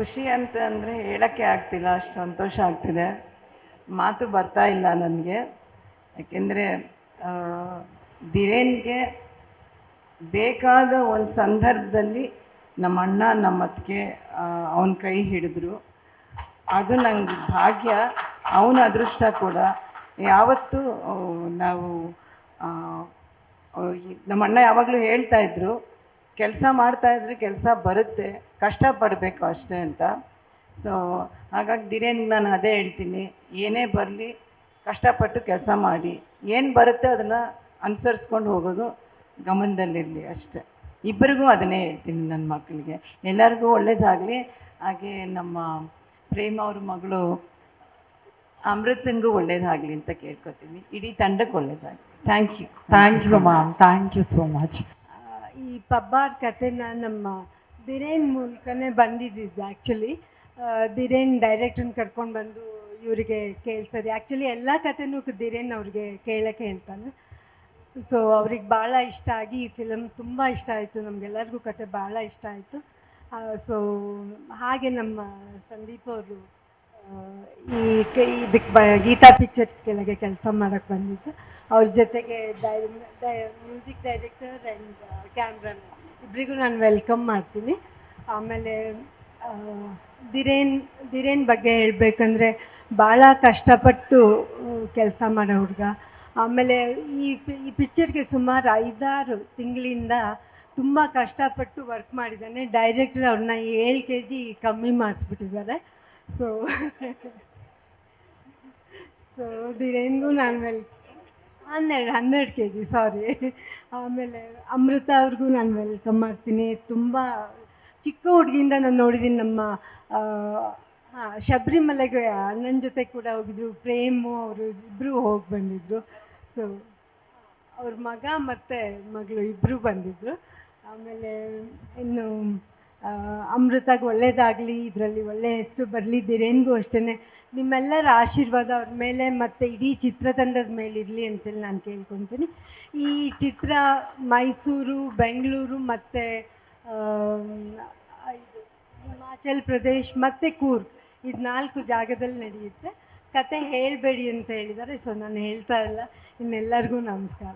ಖುಷಿ ಅಂತ ಅಂದರೆ ಹೇಳೋಕ್ಕೆ ಆಗ್ತಿಲ್ಲ, ಅಷ್ಟು ಸಂತೋಷ ಆಗ್ತಿದೆ. ಮಾತು ಬರ್ತಾ ಇಲ್ಲ ನನಗೆ. ಯಾಕೆಂದರೆ ಧೀರೇನ್ಗೆ ಬೇಕಾದ ಒಂದು ಸಂದರ್ಭದಲ್ಲಿ ನಮ್ಮ ಅಣ್ಣ ನಮ್ಮ ಅತ್ತಿಗೆ ಅವನ ಕೈ ಹಿಡಿದ್ರು. ಅದು ನಂಗೆ ಭಾಗ್ಯ, ಅವನ ಅದೃಷ್ಟ ಕೂಡ. ಯಾವತ್ತೂ ನಾವು ನಮ್ಮ ಅಣ್ಣ ಯಾವಾಗಲೂ ಹೇಳ್ತಾ ಇದ್ರು, ಕೆಲಸ ಮಾಡ್ತಾ ಇದ್ರೆ ಕೆಲಸ ಬರುತ್ತೆ. ಕಷ್ಟಪಡಬೇಕು ಅಷ್ಟೇ ಅಂತ. ಸೊ ಹಾಗಾಗಿ ಧೀರೇನ್ಗೆ ನಾನು ಅದೇ ಹೇಳ್ತೀನಿ. ಏನೇ ಬರಲಿ ಕಷ್ಟಪಟ್ಟು ಕೆಲಸ ಮಾಡಿ. ಏನು ಬರುತ್ತೆ ಅದನ್ನು ಅನುಸರಿಸ್ಕೊಂಡು ಹೋಗೋದು ಗಮನದಲ್ಲಿರಲಿ ಅಷ್ಟೆ. ಇಬ್ಬರಿಗೂ ಅದನ್ನೇ ಹೇಳ್ತೀನಿ ನನ್ನ ಮಕ್ಕಳಿಗೆ. ಎಲ್ಲರಿಗೂ ಒಳ್ಳೇದಾಗಲಿ. ಹಾಗೆ ನಮ್ಮ ಪ್ರೇಮ ಅವ್ರ ಮಗಳು ಅಮೃತಂಗೂ ಒಳ್ಳೇದಾಗಲಿ ಅಂತ ಕೇಳ್ಕೊತೀನಿ. ಇಡೀ ತಂಡಕ್ಕೆ ಒಳ್ಳೇದಾಗಲಿ. Thank you thank you ma'am thank you so much ಈ ಪಬ್ಬಾರ್ ಕಥೆನ ನಮ್ಮ ಧಿರೇನ್ ಮೂಲಕನೇ ಬಂದಿದ್ದಿದ್ದು ಆ್ಯಕ್ಚುಲಿ ಧಿರೇನ್ ಡೈರೆಕ್ಟ್ರನ್ನ ಕರ್ಕೊಂಡು ಬಂದು ಇವರಿಗೆ ಕೇಳ್ತಾರೆ ಆ್ಯಕ್ಚುಲಿ ಎಲ್ಲ ಕಥೆನೂ ಧಿರೇನ್ ಅವ್ರಿಗೆ ಕೇಳೋಕ್ಕೆ ಹೇಳ್ತಾನೆ. ಸೊ ಅವ್ರಿಗೆ ಭಾಳ ಇಷ್ಟ ಆಗಿ ಈ ಫಿಲಮ್ ತುಂಬ ಇಷ್ಟ ಆಯಿತು. ನಮಗೆಲ್ಲರಿಗೂ ಕತೆ ಭಾಳ ಇಷ್ಟ ಆಯಿತು. ಸೊ ಹಾಗೆ ನಮ್ಮ ಸಂದೀಪ್ ಅವರು ಈ ಇದಕ್ಕೆ ಬ, ಗೀತಾ ಪಿಕ್ಚರ್ಸ್ ಕೆಳಗೆ ಕೆಲಸ ಮಾಡಕ್ಕೆ ಬಂದಿದ್ದು. ಅವ್ರ ಜೊತೆಗೆ ಮ್ಯೂಸಿಕ್ ಡೈರೆಕ್ಟರ್ ಆ್ಯಂಡ್ ಕ್ಯಾಮ್ರಾಮನ್ ಇಬ್ಬರಿಗೂ ನಾನು ವೆಲ್ಕಮ್ ಮಾಡ್ತೀನಿ. ಆಮೇಲೆ ದಿರೇನ್ ದಿರೇನ್ ಬಗ್ಗೆ ಹೇಳಬೇಕಂದ್ರೆ ಭಾಳ ಕಷ್ಟಪಟ್ಟು ಕೆಲಸ ಮಾಡೋ ಹುಡುಗ. ಆಮೇಲೆ ಈ ಈ ಪಿಕ್ಚರ್ಗೆ ಸುಮಾರು ಐದಾರು ತಿಂಗಳಿಂದ ತುಂಬ ಕಷ್ಟಪಟ್ಟು ವರ್ಕ್ ಮಾಡಿದ್ದಾನೆ. ಡೈರೆಕ್ಟರ್ ಅವ್ರನ್ನ ಏಳು ಕೆ ಜಿ ಕಮ್ಮಿ ಮಾಡಿಸ್ಬಿಟ್ಟಿದ್ದಾರೆ. ಸೊ ಸೊ ಧೀರೇನ್ಗೂ ನಾನು ವೆಲ್ ಹನ್ನೆರಡು ಹನ್ನೆರಡು ಕೆ ಜಿ ಸಾರಿ ಆಮೇಲೆ ಅಮೃತ ಅವ್ರಿಗೂ ನಾನು ವೆಲ್ಕಮ್ ಮಾಡ್ತೀನಿ. ತುಂಬ ಚಿಕ್ಕ ಹುಡುಗಿಯಿಂದ ನಾನು ನೋಡಿದ್ದೀನಿ ನಮ್ಮ ಹಾಂ, ಶಬರಿಮಲೆಗೆ ಅಣ್ಣನ ಜೊತೆ ಕೂಡ ಹೋಗಿದ್ರು. ಪ್ರೇಮು ಅವರು ಇಬ್ಬರು ಹೋಗಿ ಬಂದಿದ್ದರು ಸೊ ಅವ್ರ ಮಗ ಮತ್ತು ಮಗಳು ಇಬ್ಬರು ಬಂದಿದ್ದರು ಆಮೇಲೆ ಇನ್ನು ಅಮೃತಾಗ್ ಒಳ್ಳೇದಾಗಲಿ, ಇದರಲ್ಲಿ ಒಳ್ಳೆಯ ಹೆಸರು ಬರಲಿ ಅಷ್ಟೇ ನಿಮ್ಮೆಲ್ಲರ ಆಶೀರ್ವಾದ ಅವ್ರ ಮೇಲೆ ಮತ್ತು ಇಡೀ ಚಿತ್ರತಂಡದ ಮೇಲೆ ಇರಲಿ ಅಂತೇಳಿ ನಾನು ಕೇಳ್ಕೊತೀನಿ. ಈ ಚಿತ್ರ ಮೈಸೂರು, ಬೆಂಗಳೂರು ಮತ್ತು ಹಿಮಾಚಲ್ ಪ್ರದೇಶ್ ಮತ್ತು ಕೂರ್ಗ್ ಇದು ನಾಲ್ಕು ಜಾಗದಲ್ಲಿ ನಡೆಯುತ್ತೆ. ಕತೆ ಹೇಳಬೇಡಿ ಅಂತ ಹೇಳಿದ್ದಾರೆ, ಸೊ ನಾನು ಹೇಳ್ತಾ ಇಲ್ಲ. ಇನ್ನೆಲ್ಲರಿಗೂ ನಮಸ್ಕಾರ.